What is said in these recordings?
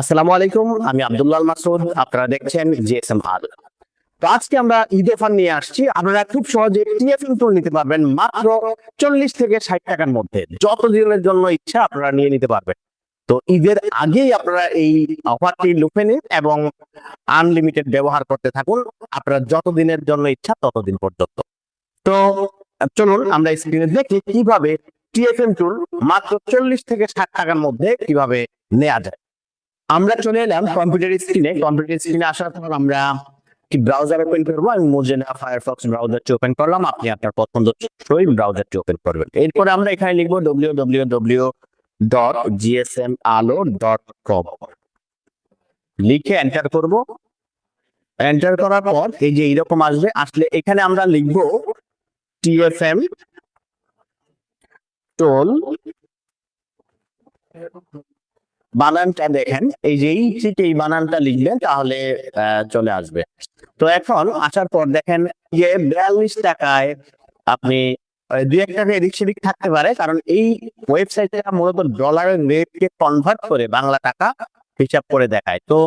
আসসালামু আলাইকুম, আমি আব্দুল্লাহ মাসুদ, আপনারা দেখছেন জিএসএম হাল। তো আজকে আমরা ঈদ অফার নিয়ে আসছি। আপনারা খুব সহজে টিএফএম টুল নিতে পারবেন মাত্র চল্লিশ থেকে ষাট টাকার মধ্যে। যত দিনের জন্য ইচ্ছা আপনারা নিয়ে নিতে পারবেন। তো ঈদের আগেই আপনারা এই অফারটি লুফে নিন এবং আনলিমিটেড ব্যবহার করতে থাকুন। আপনারা যত দিনের জন্য ইচ্ছা ততদিন পর্যন্ত। তো চলুন আমরা স্ক্রিনে দেখি কীভাবে টিএফএম টুল মাত্র চল্লিশ থেকে ষাট টাকার মধ্যে কীভাবে নেওয়া যায়। আমরা চলে এলাম কম্পিউটার স্ক্রিনে কম্পিউটার স্ক্রিনে আসার পর আমরা কি ব্রাউজার ওপেন করব আমি মোজেনা ফায়ারফক্স ব্রাউজারটি ওপেন করলাম। আপনি আপনার পছন্দ সই ব্রাউজারটি ওপেন করবেন। এরপরে আমরা এখানে লিখব W W W dot GSM Alo dot com লিখে এন্টার করব। এন্টার করার পর এই যে এইরকম আসবে, আসলে এখানে আমরা লিখব টিএফএম টোল বানানটা দেখেন। এই যে এই বানানটা লিখবেন, তাহলে চলে আসবে। তো এখন আসার পর দেখেন যে বিয়াল্লিশ টাকায় আপনি দুই এক টাকা এদিক সেদিক থাকতে পারে, কারণ এই ওয়েবসাইটে মূলত ডলারের রেটকে কনভার্ট করে বাংলা টাকা হিসাব করে দেখায়। তো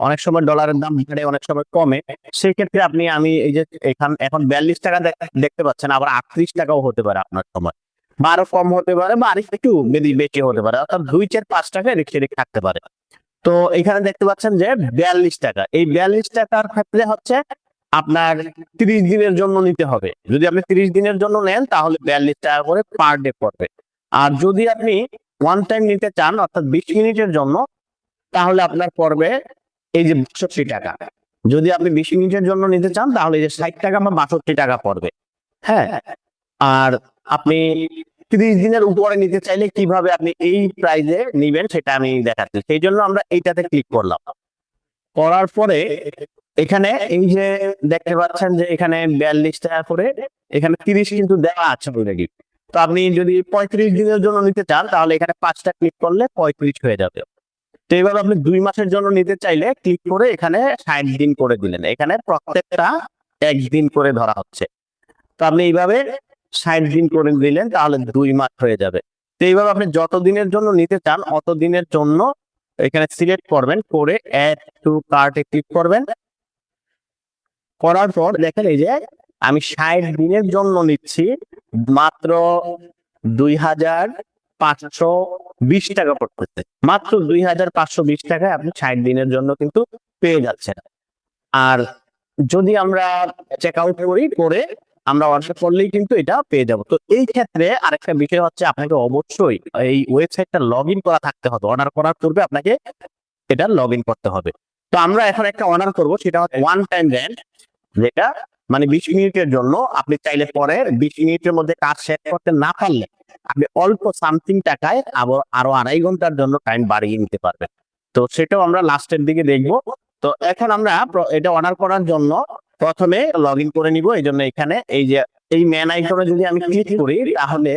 অনেক সময় ডলারের দাম বাড়ে অনেক সময় কমে। সেই ক্ষেত্রে আপনি, আমি এই যে এখান, এখন বিয়াল্লিশ টাকা দেখতে পাচ্ছেন, আবার আটত্রিশ টাকাও হতে পারে আপনার সময়। বা আরও কম হতে পারে বা আরেকটু একটু বেশি হতে পারে। অর্থাৎ দুই চার পাঁচ টাকা এদিক সেদিক থাকতে পারে। তো এখানে দেখতে পাচ্ছেন যে বিয়াল্লিশ টাকা। এই বিয়াল্লিশ টাকার ক্ষেত্রে হচ্ছে আপনার তিরিশ দিনের জন্য নিতে হবে। যদি আপনি তিরিশ দিনের জন্য নেন, তাহলে বিয়াল্লিশ টাকা করে পার ডে পড়বে। আর যদি আপনি ওয়ান টাইম নিতে চান, অর্থাৎ বিশ মিনিটের জন্য, তাহলে আপনার পড়বে এই যে বাষট্টি টাকা। যদি আপনি বিশ মিনিটের জন্য নিতে চান, তাহলে এই যে ষাট টাকা বা বাষট্টি টাকা পড়বে। হ্যাঁ? আর আপনি তিরিশ দিনের উপরে নিতে চাইলে কীভাবে আপনি এই প্রাইজে নিবেন সেটা আমি দেখাচ্ছি। সেই জন্য আমরা এইটাতে ক্লিক করলাম। করার পরে এখানে এই যে দেখতে পাচ্ছেন যে এখানে বিয়াল্লিশ টাকা করে এখানে তিরিশ কিন্তু দেওয়া আছে অলরেডি তো আপনি যদি পঁয়ত্রিশ দিনের জন্য নিতে চান, তাহলে এখানে পাঁচটা ক্লিক করলে পঁয়ত্রিশ হয়ে যাবে। তো এইভাবে আপনি দুই মাসের জন্য নিতে চাইলে ক্লিক করে এখানে ষাট দিন করে দিলেন। এখানে প্রত্যেকটা একদিন করে ধরা হচ্ছে। তো আপনি এইভাবে ষাট দিন করে দিলেন, তাহলে দুই মাস হয়ে যাবে। তো এইভাবে আপনি যত দিনের জন্য নিতে চান, অত দিনের জন্য এখানে সিলেক্ট করবেন, করে অ্যাড টু কার্টে ক্লিক করবেন। করার পর দেখেন এই যে আমি ষাট দিনের জন্য নিচ্ছি, মাত্র দুই হাজার পাঁচশো বিশ টাকা পড়তেছে। মাত্র দুই হাজার পাঁচশো বিশ টাকায় আপনি ষাট দিনের জন্য কিন্তু পেয়ে যাচ্ছেন। আর যদি আমরা চেক আউট করি, করে আমরা অর্ডার করলেই কিন্তু এটা পেয়ে যাব। তো এই ক্ষেত্রে আরেকটা বিষয় হচ্ছে আপনাকে অবশ্যই এই ওয়েবসাইটটা লগ করা থাকতে হবে। অর্ডার করার পূর্বে আপনাকে এটা লগ করতে হবে। তো আমরা এখন একটা অর্ডার করব, সেটা হচ্ছে ওয়ান টাইম রেন্ট যেটা মানে বিশ মিনিটের জন্য। আপনি চাইলে পরে বিশ মিনিটের মধ্যে কাজ শেষ করতে না পারলে আপনি অল্প সামথিং টাকায় আবার আরও আড়াই ঘণ্টার জন্য টাইম বাড়িয়ে নিতে পারবেন। তো সেটাও আমরা লাস্টের দিকে দেখব। তো এখন আমরা এটা অর্ডার করার জন্য প্রথমে লগ ইন করে নিব এই জন্য এখানে এই যে, এই ম্যান আইকনে যদি আমি ক্লিক করি, তাহলে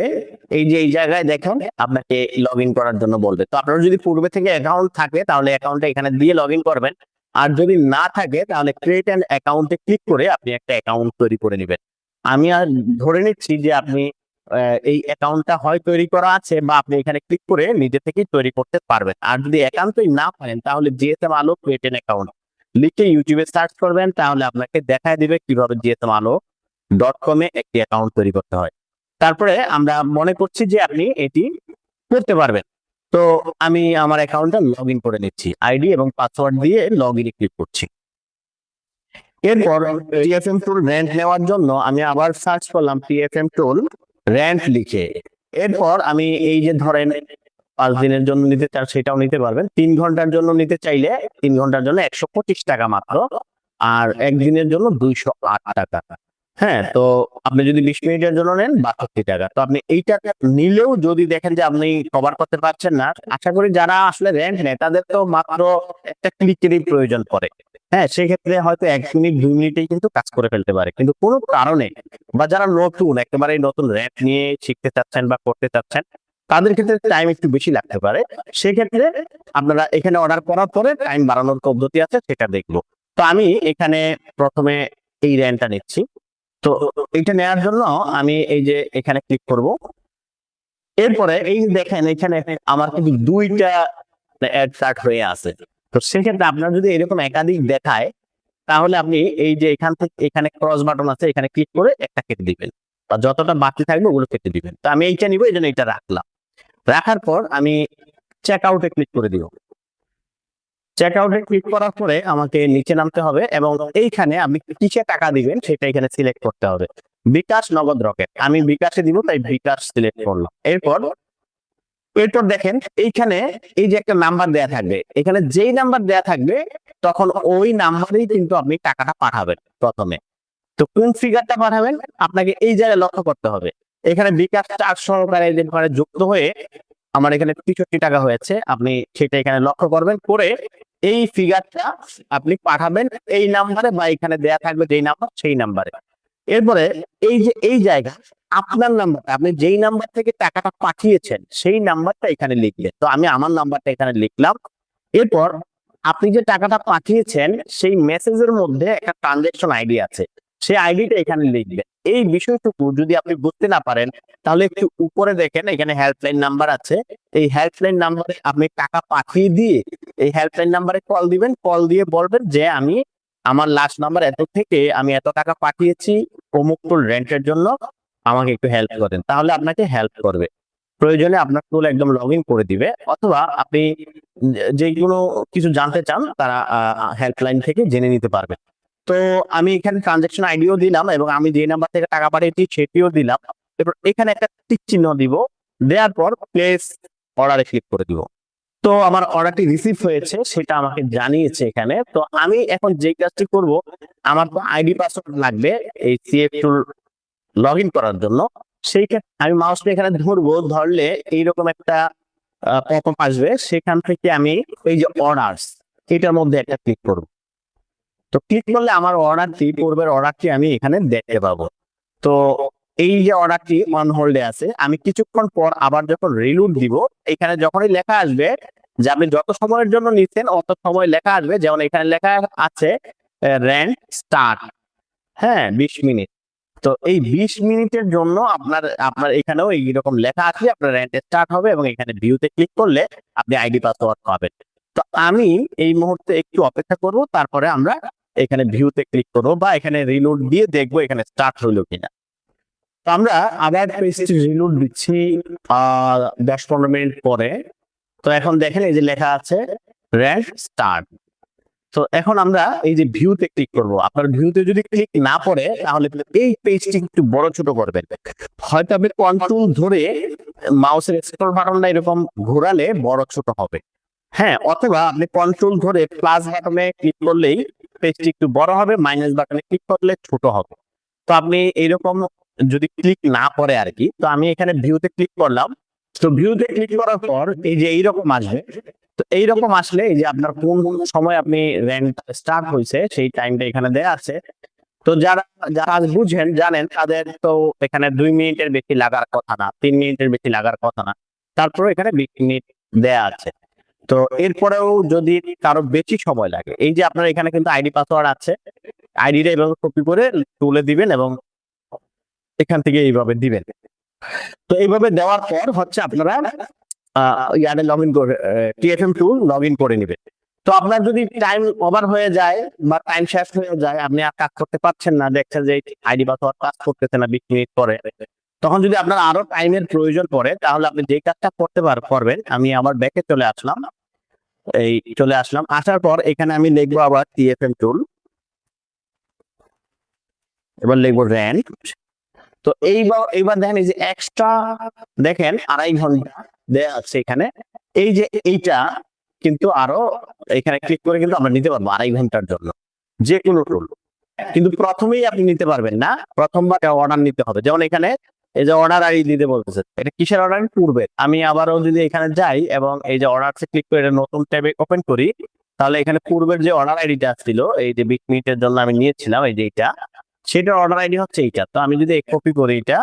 এই যে, এই জায়গায় দেখেন আপনাকে লগ ইন করার জন্য বলবে। তো আপনার যদি পূর্বে থেকে অ্যাকাউন্ট থাকে, তাহলে অ্যাকাউন্টটা এখানে দিয়ে লগ ইন করবেন। আর যদি না থাকে, তাহলে ক্রিয়েট অ্যান্ড অ্যাকাউন্টে ক্লিক করে আপনি একটা অ্যাকাউন্ট তৈরি করে নেবেন। আমি আর ধরে নিচ্ছি যে আপনি এই অ্যাকাউন্টটা হয় তৈরি করা আছে বা আপনি এখানে ক্লিক করে নিজে থেকেই তৈরি করতে পারবেন। আর যদি একান্তই না পারেন, তাহলে জিএসএম আলো ক্রিয়েট অ্যান অ্যাকাউন্ট লিখে ইউটিউবে সার্চ করবেন, তাহলে আপনাকে দেখায় দিবে কীভাবে জিএসএম আলো ডট কমে একটি অ্যাকাউন্ট তৈরি করতে হয়। তারপরে আমরা মনে করছি যে আপনি এটি করতে পারবেন। তো আমি আমার অ্যাকাউন্টটা লগ ইন করে নিচ্ছি আইডি এবং পাসওয়ার্ড দিয়ে লগ ইনে ক্লিক করছি। এরপর টিএফএম টুল রেন্ট নেওয়ার জন্য আমি আবার সার্চ করলাম টিএফএম টুল রেন্ট লিখে। এরপর আমি এই যে ধরেন পাঁচ দিনের জন্য নিতে চান সেটাও নিতে পারবেন। তিন ঘণ্টার জন্য নিতে চাইলে তিন ঘণ্টার জন্য একশো পঁচিশ টাকা মাত্র আর একদিনের জন্য দুইশো আট টাকা। হ্যাঁ তো আপনি যদি বিশ মিনিটের জন্য নেন বাষট্টি টাকা। তো আপনি এইটা নিলেও যদি দেখেন যে আপনি কভার করতে পারছেন না আশা করি যারা আসলে রেন্ট নেয় তাদের তো মাত্র একটা ক্লিকেরই প্রয়োজন পড়ে। হ্যাঁ সেক্ষেত্রে হয়তো এক মিনিট দুই মিনিটেই কিন্তু কাজ করে ফেলতে পারে। কিন্তু কোনো কারণে বা যারা নতুন একেবারে নতুন র্যাপ নিয়ে শিখতে চাচ্ছেন বা করতে চাচ্ছেন তাদের ক্ষেত্রে টাইম একটু বেশি লাগতে পারে। সেক্ষেত্রে আপনারা এখানে অর্ডার করার পরে টাইম বাড়ানোর পদ্ধতি আছে, সেটা দেখব। তো আমি এখানে প্রথমে এই র্যানটা নিচ্ছি। তো এটা নেওয়ার জন্য আমি এই যে এখানে ক্লিক করব। এরপরে এই দেখেন, এখানে আমার কিন্তু দুইটা অ্যাড স্টার্ট হয়ে আছে। তো সেক্ষেত্রে আপনার যদি এরকম একাধিক দেখায়, তাহলে আপনি এই যে এখান থেকে এখানে ক্রস বাটন আছে, এখানে ক্লিক করে একটা কেটে দিবেন। বা যতটা বাকি থাকবে, ওগুলো কেটে দিবেন। তো আমি এইটা নিব, এই জন্য এটা রাখলাম। রাখার পর আমি চেক আউটে ক্লিক করে দিব। চেক আউটে ক্লিক করার পরে আমাকে নিচে নামতে হবে এবং এইখানে আপনি কিসে টাকা দিবেন সেটা এখানে সিলেক্ট করতে হবে। বিকাশ নগদ রকেট। আমি বিকাশে দিব, তাই বিকাশ সিলেক্ট করলাম। এরপর এরপর দেখেন, এইখানে এই যে একটা নাম্বার দেয়া থাকবে, এখানে যেই নাম্বার দেয়া থাকবে, তখন ওই নাম্বারেই কিন্তু আপনি টাকাটা পাঠাবেন প্রথমে। তো কোন ফিগারটা পাঠাবেন? আপনাকে এই জায়গায় লক্ষ্য করতে হবে। এখানে বিকাশ চার সহকারে এখানে যুক্ত হয়ে আমার এখানে তেষট্টি টাকা হয়েছে। আপনি সেটা এখানে লক্ষ্য করবেন করে এই ফিগারটা আপনি পাঠাবেন। এই নাম্বারে বা এখানে দেয়া থাকবে যেই নাম্বার সেই নাম্বারে এরপরে এই যে, এই জায়গা, আপনার নাম্বার আপনি যেই নাম্বার থেকে টাকাটা পাঠিয়েছেন, সেই নাম্বারটা এখানে লিখলেন তো আমি আমার নাম্বারটা এখানে লিখলাম। এরপর আপনি যে টাকাটা পাঠিয়েছেন, সেই মেসেজের মধ্যে একটা ট্রানজেকশন আইডি আছে। সেই আইডিটা এখানে লিখবেন। এই বিষয়টুকু যদি আপনি বুঝতে না পারেন, তাহলে একটু উপরে দেখেন, এখানে হেল্পলাইন নাম্বার আছে। এই হেল্পলাইন নাম্বারে আপনি টাকা পাঠিয়ে দিয়ে এই হেল্পলাইন নাম্বারে কল দিবেন। কল দিয়ে বলবেন যে, আমি আমার লাস্ট নাম্বার এত থেকে আমি এত টাকা পাঠিয়েছি, অমুক টুল রেন্টের জন্য, আমাকে একটু হেল্প করেন। তাহলে আপনাকে হেল্প করবে। প্রয়োজনে আপনার টুল একদম লগ ইন করে দিবে। অথবা আপনি যেগুলো কিছু জানতে চান, তারা হেল্পলাইন থেকে জেনে নিতে পারবেন। তো আমি এখানে ট্রানজেকশন আইডিও দিলাম এবং আমি যে নাম্বার থেকে টাকা পাঠিয়েছি সেটিও দিলাম। এরপর এখানে একটা টিক চিহ্ন দিব। দেওয়ার পর প্লেস অর্ডারে ক্লিক করে দিব। তো আমার অর্ডারটি রিসিভ হয়েছে, সেটা আমাকে জানিয়েছে এখানে। তো আমি এখন যে কাজটি করব, আমার তো আইডি পাসওয়ার্ড লাগবে এই সিএফ টুল লগ করার জন্য। সেই আমি মাউসটা এখানে ধরবো, ধরলে এইরকম একটা পপ আসবে। সেখান থেকে আমি এই যে অর্ডারস এটার মধ্যে একটা ক্লিক করব। তো ক্লিক করলে আমার অর্ডারটি পূর্বের অর্ডারটি আমি এখানে দেখতে পাবো। তো এই যে অর্ডারটি অন হোল্ডে আছে, আমি কিছুক্ষণ পর আবার যখন রিলুট দিব, এখানে যখনই লেখা আসবে যে আপনি যত সময়ের জন্য নিচ্ছেন, অত সময় লেখা আসবে। যেমন এখানে লেখা আছে র্যান্ট স্টার্ট হ্যাঁ বিশ মিনিট। তো এই বিশ মিনিটের জন্য আপনার আপনার এখানেও এইরকম লেখা আছে, আপনার র্যান্ট স্টার্ট হবে এবং এখানে ভিউতে ক্লিক করলে আপনি আইডি পাসওয়ার্ড পাবেন। তো আমি এই মুহূর্তে একটু অপেক্ষা করব, তারপরে আমরা এখানে ভিউতে ক্লিক করব বা এখানে রিলোড দিয়ে দেখব এখানে স্টার্ট হইল কিনা। তো আমরা আবার পেজটি রিলোড দিচ্ছি দশ পনেরো মিনিট পরে। তো এখন দেখেন এই যে লেখা আছে র্যান্ট স্টার্ট তো এখন আমরা এই যে ভিউতে ক্লিক করব। আপনার ভিউতে যদি ক্লিক না পড়ে, তাহলে এই পেজটি একটু বড় ছোট করবেন হয়তো আপনি কন্ট্রোল ধরে মাউসের স্ক্রল বাটনটা এরকম ঘোরালে বড় ছোট হবে। হ্যাঁ অথবা আপনি কন্ট্রোল ধরে প্লাস বাটনে ক্লিক করলেই পেজটি একটু বড় হবে মাইনাস বাটনে ক্লিক করলে ছোট হবে। তো আপনি এইরকম যদি ক্লিক না করে আর কি তো আমি এখানে ভিউতে ক্লিক করলাম। তো ভিউতে ক্লিক করার পর এই যে এইরকম আসবে, তো এইরকম আসলে এই যে আপনার কোন সময় আপনি র্যাঙ্ক স্টার্ট হয়েছে, সেই টাইমটা এখানে দেয়া আছে। তো যারা যারা বুঝেন, জানেন, তাদের তো এখানে দুই মিনিটের বেশি লাগার কথা না, তিন মিনিটের বেশি লাগার কথা না। তারপরে এখানে বিশ মিনিট দেয়া আছে। তো এরপরেও যদি কারও বেশি সময় লাগে, এই যে আপনার এখানে কিন্তু আইডি পাসওয়ার্ড আছে, আইডিটা এভাবে কপি করে তুলে দিবেন এবং এখান থেকে এইভাবে দিবেন। তো এইভাবে দেওয়ার পর হচ্ছে আপনারা ইয়ারে লগ ইন করে টিএফএম টুল লগ ইন করে নেবেন। তো আপনার যদি টাইম ওভার হয়ে যায় বা টাইম শেষ হয়ে যায়, আপনি আর কাজ করতে পারছেন না, দেখছেন যে আইডি পাসওয়ার্ড কাজ করতেছে না, বিশ মিনিট পরে। তখন যদি আপনার আরও টাইমের প্রয়োজন পড়ে, তাহলে আপনি যে কাজটা করতে পার, করবেন, আমি আমার ব্যাকে চলে আসলাম। এই চলে আসলাম। আসার পর এখানে আমি লিখব আবার টিএফএম টুল এবার লিখব র্যান্ট তো এইবার এইবার দেখেন এই যে এক্সট্রা দেখেন আড়াই ঘণ্টা দেয়া আছে এখানে। এই যে এইটা কিন্তু আরও এখানে ক্লিক করে কিন্তু আমরা নিতে পারব আড়াই ঘণ্টার জন্য। যে কোনো টুল কিন্তু প্রথমেই আপনি নিতে পারবেন না। প্রথমবার অর্ডার নিতে হবে। যেমন এখানে এই যে অর্ডার আইডি দিতে বলতেছে। এটা কিসের অর্ডার পূর্বে আমি আবারও যদি এখানে যাই এবং এই যে অর্ডারসে ক্লিক করে এটা নতুন ট্যাবে ওপেন করি, তাহলে এখানে পূর্বের যে অর্ডার আইডিটা আসছিল এই যে বিশ মিনিটের জন্য আমি নিয়েছিলাম এই যে এইটা সেটার অর্ডার আইডি হচ্ছে এইটা। তো আমি যদি কপি করি এটা,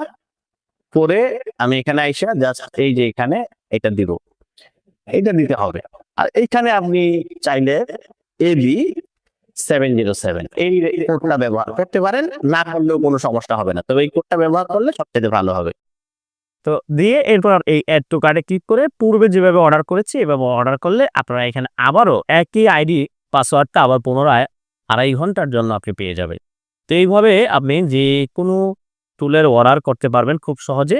করে আমি এখানে আইসা জাস্ট এই যে এখানে এটা দিব। এটা দিতে হবে। আর এইখানে আপনি চাইলে A B seven zero seven এই কোডটা ব্যবহার করতে পারেন, না করলেও কোনো সমস্যা হবে না। তবে এই কোডটা ব্যবহার করলে সবচেয়ে ভালো হবে। তো দিয়ে এরপর এই অ্যাড টু কার্ডে ক্লিক করে পূর্বে যেভাবে অর্ডার করেছি, এভাবে অর্ডার করলে আপনারা এখানে আবারও একই আইডি পাসওয়ার্ডটা আবার পুনরায় আড়াই ঘণ্টার জন্য আপনি পেয়ে যাবেন। তো এইভাবে আপনি যে কোনো টুলের অর্ডার করতে পারবেন খুব সহজে।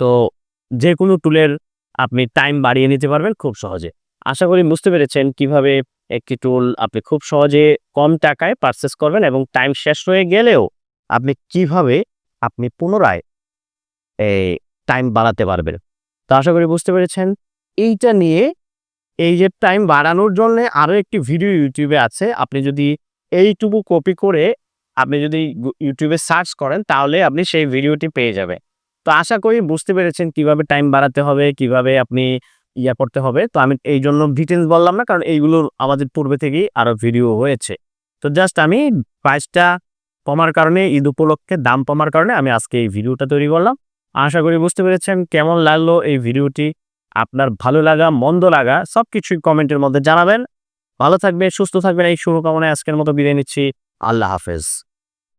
তো যে কোনো টুলের আপনি টাইম বাড়িয়ে নিতে পারবেন খুব সহজে। আশা করি বুঝতে পেরেছেন কীভাবে একটি টুল আপনি খুব সহজে কম টাকায় পারচেস করবেন এবং টাইম শেষ হয়ে গেলেও আপনি কীভাবে আপনি পুনরায় এই টাইম বাড়াতে পারবেন। তো আশা করি বুঝতে পেরেছেন। এইটা নিয়ে এই যে টাইম বাড়ানোর জন্য আরও একটি ভিডিও ইউটিউবে আছে। আপনি যদি এইটুকু কপি করে আপনি যদি ইউটিউবে সার্চ করেন তাহলে আপনি সেই ভিডিওটি পেয়ে যাবেন। তো আশা করি বুঝতে পেরেছেন কীভাবে টাইম বাড়াতে হবে, কীভাবে আপনি ইয়া করতে হবে। তো আমি এই জন্য ডিটেলস বললাম না, কারণ এইগুলো আমাদের পূর্বে থেকেই আরও ভিডিও হয়েছে। তো জাস্ট আমি প্রাইসটা কমার কারণে, ঈদ উপলক্ষে দাম কমার কারণে আমি আজকে এই ভিডিওটা তৈরি করলাম। আশা করি বুঝতে পেরেছেন কেমন লাগল এই ভিডিওটি। আপনার ভালো লাগা, মন্দ লাগা সব কিছুই কমেন্টের মধ্যে জানাবেন। ভালো থাকবেন, সুস্থ থাকবেন, এই শুভকামনায় আজকের মতো বিদায় নিচ্ছি। আল্লাহ হাফেজ।